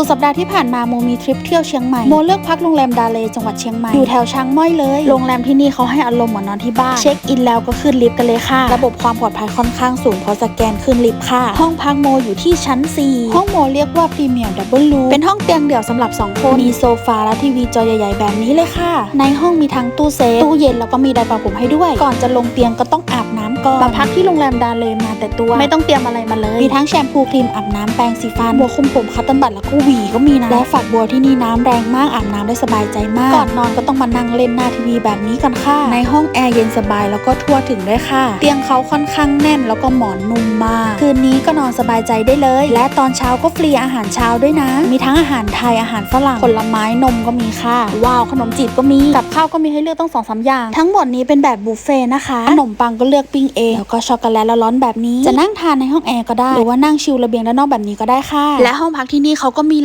สุดสัปดาห์ที่ผ่านมาโมมีทริปเที่ยวเชียงใหม่โมเลือกพักโรงแรมดาเลจังหวัดเชียงใหม่อยู่แถวช้างม้อยเลยโรงแรมที่นี่เขาให้อารมณ์เหมือนนอนที่บ้านเช็คอินแล้วก็ขึ้นลิฟต์กันเลยค่ะ ระบบความปลอดภัยค่อนข้างสูงเพราะสแกนขึ้นลิฟต์ค่ะ ห้องพักโมอยู่ที่ชั้น 4 ห้องโมเรียกว่าพรีเมียร์ดับเบิลรูเป็นห้องเตียงเดี่ยวสำหรับ 2 คนมีโซฟาและทีวีจอใหญ่ๆแบบนี้เลยค่ะ ในห้องมีทั้งตู้เซฟตู้เย็นแล้วก็มีไดร์เป่าผมให้ด้วย ก่อนจะลงเตียงก็ต้องอาบน้ำก่อนมาพักที่โรงแรมดาเลมาแต่ตัวไม่ต้องเตรียมอะไรมาเลยมีทั้งแชมพูครีมอาบน้ำแปรงสีฟันบัวคุมผมคัตเติ้ลบัตแล้วก็วีก็มีนะ และฝักบัวที่นี่น้ำแรงมากอาบน้ำได้สบายใจมาก ก่อนนอนก็ต้องมานั่งเล่นหน้าทีวีแบบนี้กันค่ะ ในห้องแอร์เย็นสบายแล้วก็ทั่วถึงด้วยค่ะ เตียงเขาค่อนข้างแน่นแล้วก็หมอนนุ่มมาก คืนนี้ก็นอนสบายใจได้เลย และตอนเช้าก็ฟรีอาหารเช้าด้วยนะ มีทั้งอาหารไทยอาหารฝรั่งผลไม้นมก็มีค่ะ ว้าวขนมจีบก็มี กับข้าวก็มีให้เลือกต้องสองสามอย่าง ทั้งหมดนี้เป็นแบบบุฟเฟ่ต์นะคะขนมปังก็เลือกปิ้งเองแล้วก็ช็อกโกแลตแล้วร้อนแบบนี้ จะนั่งทานในห้องแอร์ก็ได้ หรือว่านั่งชิลระเบียงด้านนอกแบบนี้ก็ได้ค่ะ และห้องพักที่นี่เขาก็มี